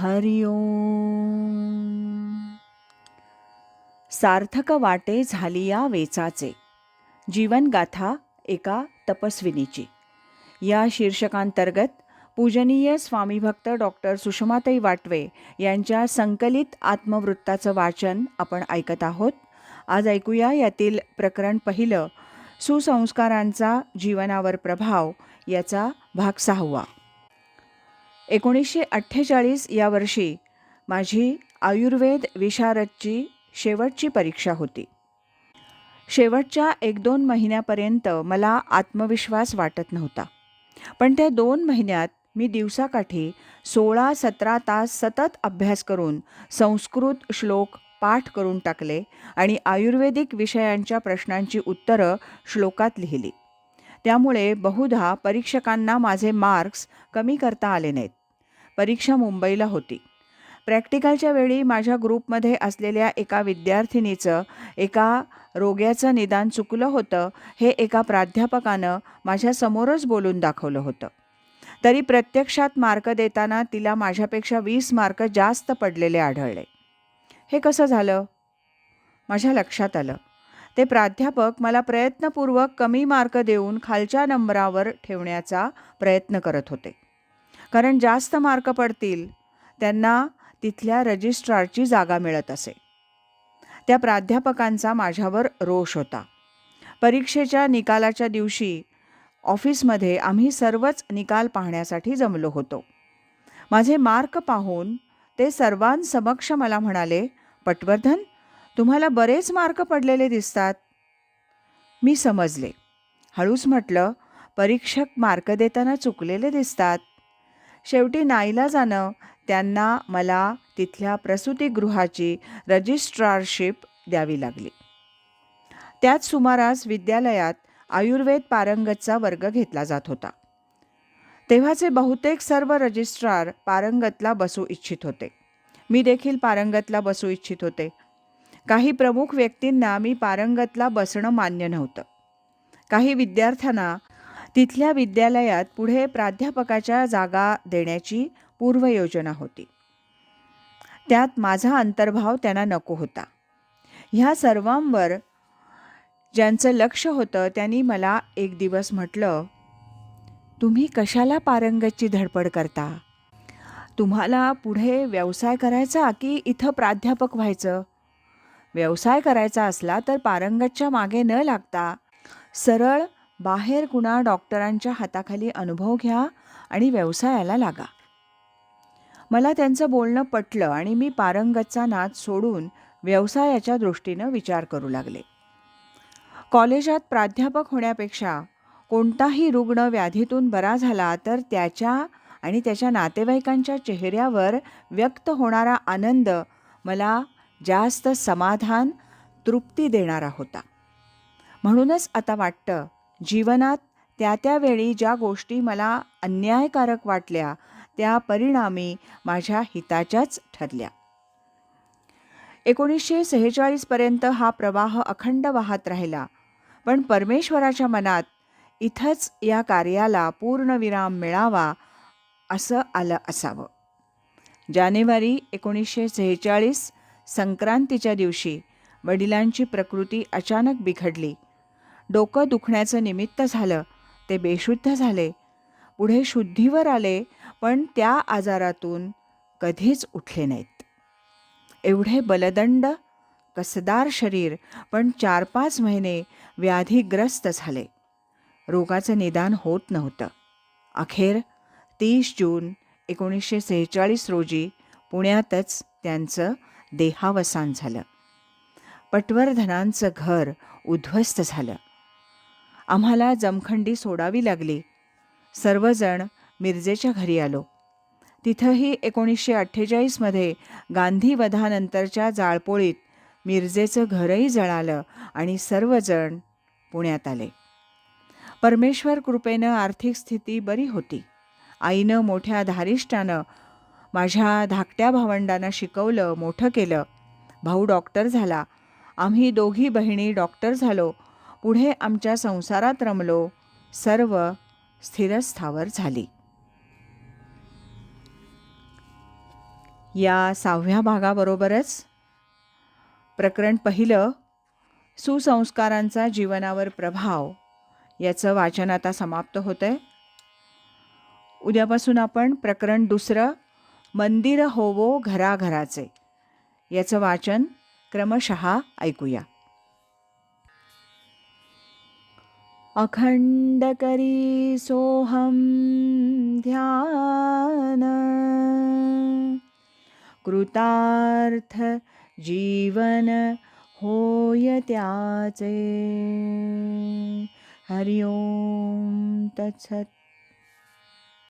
हरि ओम. सार्थक वाटे झाली या वेचाचे. जीवनगाथा एका तपस्विनीची. या शीर्षकांतर्गत पूजनीय स्वामीभक्त डॉक्टर सुषमाताई वाटवे यांच्या संकलित आत्मवृत्ताचं वाचन आपण ऐकत आहोत. आज ऐकूया यातील प्रकरण पहिलं सुसंस्कारांचा जीवनावर प्रभाव याचा भाग सहावा एकोणीसशे अठ्ठेचाळीस या वर्षी माझी आयुर्वेद विशारदची शेवटची परीक्षा होती. शेवटच्या एक दोन महिन्यापर्यंत मला आत्मविश्वास वाटत नव्हता. पण त्या दोन महिन्यात मी दिवसाकाठी सोळा सतरा तास सतत अभ्यास करून संस्कृत श्लोक पाठ करून टाकले आणि आयुर्वेदिक विषयांच्या प्रश्नांची उत्तरं श्लोकात लिहिली. त्यामुळे बहुधा परीक्षकांना माझे मार्क्स कमी करता आले नाहीत. परीक्षा मुंबईला होती. प्रॅक्टिकलच्या वेळी माझ्या ग्रुपमध्ये असलेल्या एका विद्यार्थिनीचं एका रोग्याचं निदान चुकलं होतं हे एका प्राध्यापकानं माझ्यासमोरच बोलून दाखवलं होतं. तरी प्रत्यक्षात मार्क देताना तिला माझ्यापेक्षा वीस मार्क जास्त पडलेले आढळले. हे कसं झालं? माझ्या लक्षात आलं. ते प्राध्यापक मला प्रयत्नपूर्वक कमी मार्क देऊन खालच्या नंबरावर ठेवण्याचा प्रयत्न करत होते. कारण जास्त मार्क पडतील त्यांना तिथल्या रजिस्ट्रारची जागा मिळत असे. त्या प्राध्यापकांचा माझ्यावर रोष होता. परीक्षेच्या निकालाच्या दिवशी ऑफिसमध्ये आम्ही सर्वच निकाल पाहण्यासाठी जमलो होतो. माझे मार्क पाहून ते सर्वांसमक्ष मला म्हणाले पटवर्धन तुम्हाला बरेच मार्क पडलेले दिसतात. मी समजले. हळूच म्हटलं परीक्षक मार्क देताना चुकलेले दिसतात. शेवटी नाईलाजानं त्यांना मला तिथल्या प्रसूतीगृहाची रजिस्ट्रारशिप द्यावी लागली. त्याच सुमारास विद्यालयात आयुर्वेद पारंगतचा वर्ग घेतला जात होता. तेव्हाचे बहुतेक सर्व रजिस्ट्रार पारंगतला बसू इच्छित होते. मी देखील पारंगतला बसू इच्छित होते. काही प्रमुख व्यक्तींना मी पारंगतला बसणं मान्य नव्हतं. काही विद्यार्थ्यांना तिथल्या विद्यालयात पुढे प्राध्यापकाच्या जागा देण्याची पूर्वयोजना होती. त्यात माझा अंतर्भाव त्यांना नको होता. ह्या सर्वांवर ज्यांचं लक्ष होतं त्यांनी मला एक दिवस म्हटलं तुम्ही कशाला पारंगतची धडपड करता? तुम्हाला पुढे व्यवसाय करायचा की इथं प्राध्यापक व्हायचं? व्यवसाय करायचा असला तर पारंगतच्या मागे न लागता सरळ बाहेर कुणा डॉक्टरांच्या हाताखाली अनुभव घ्या आणि व्यवसायाला लागा. मला त्यांचं बोलणं पटलं आणि मी पारंगतचा नाद सोडून व्यवसायाच्या दृष्टीनं विचार करू लागले. कॉलेजात प्राध्यापक होण्यापेक्षा कोणताही रुग्ण व्याधीतून बरा झाला तर त्याच्या आणि त्याच्या नातेवाईकांच्या चेहऱ्यावर व्यक्त होणारा आनंद मला जास्त समाधान तृप्ती देणारा होता. म्हणूनच आता वाटतं जीवनात त्या त्यावेळी ज्या गोष्टी मला अन्यायकारक वाटल्या त्या परिणामी माझ्या हिताच्याच ठरल्या. एकोणीसशे सेहेचाळीसपर्यंत हा प्रवाह अखंड वाहत राहिला पण परमेश्वराच्या मनात इथंच या कार्याला पूर्णविराम मिळावा असं आलं असावं. जानेवारी एकोणीसशे सेहेचाळीस संक्रांतीच्या दिवशी वडिलांची प्रकृती अचानक बिघडली. डोकं दुखण्याचं निमित्त झालं. ते बेशुद्ध झाले. पुढे शुद्धीवर आले पण त्या आजारातून कधीच उठले नाहीत. एवढे बलदंड कसदार शरीर पण चार पाच महिने व्याधीग्रस्त झाले. रोगाचं निदान होत नव्हतं. अखेर तीस जून एकोणीसशे सेहेचाळीस रोजी पुण्यातच त्यांचं देहावसान झालं. पटवर्धनांचं घर उद्ध्वस्त झालं. आम्हाला जमखंडी सोडावी लागली. सर्वजण मिरजेच्या घरी आलो. तिथंही एकोणीसशे अठ्ठेचाळीसमध्ये गांधीवधानंतरच्या जाळपोळीत मिरजेचं घरही जळालं आणि सर्वजण पुण्यात आले. परमेश्वर कृपेनं आर्थिक स्थिती बरी होती. आईनं मोठ्या धारिष्टानं माझ्या धाकट्या भावंडांना शिकवलं मोठं केलं. भाऊ डॉक्टर झाला. आम्ही दोघी बहिणी डॉक्टर झालो. पुढे आमच्या संसारात रमलो सर्व स्थिरस्थावर झाली. या सहाव्या भागाबरोबरच प्रकरण पहिलं सुसंस्कारांचा जीवनावर प्रभाव याचं वाचन आता समाप्त होतं आहे उद्यापासून आपण प्रकरण दुसरं मंदिर होवो घराघराचे याचं वाचन क्रमशः ऐकूया. अखंड करी सोहम ध्यान। कृतार्थ जीवन होय त्याचे। हरिओम तत्सत।